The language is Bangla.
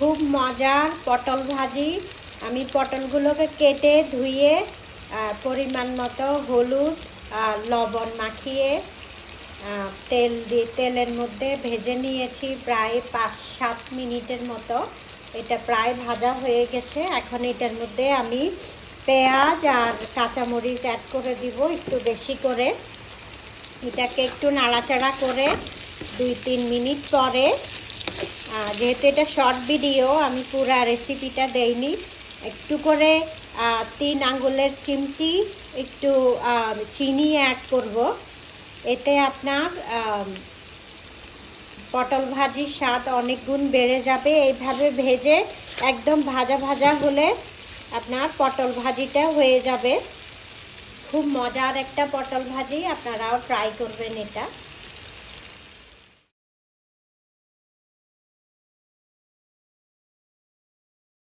খুব মজার পটল ভাজি। আমি পটলগুলোকে কেটে ধুয়ে পরিমাণ মতো হলুদ লবণ মাখিয়ে তেল দিয়ে, তেলের মধ্যে ভেজে নিয়েছি প্রায় পাঁচ সাত মিনিটের মতো। এটা প্রায় ভাজা হয়ে গেছে। এখন এটার মধ্যে আমি পেঁয়াজ আর কাঁচামরিচ অ্যাড করে দিব একটু বেশি করে। এটাকে একটু নাড়াচাড়া করে দুই তিন মিনিট পরে যেহেতু এটা শর্ট ভিডিও আমি পুরো রেসিপিটা দেইনি। একটু করে তিন আঙ্গুলের চিমটি, একটু চিনি অ্যাড করব। এতে আপনার পটল ভাজির স্বাদ অনেক গুণ বেড়ে যাবে। এইভাবে ভেজে একদম ভাজা ভাজা হলে আপনার পটল ভাজিটা হয়ে যাবে। খুব মজার একটা পটল ভাজি, আপনারাও ট্রাই করবেন এটা।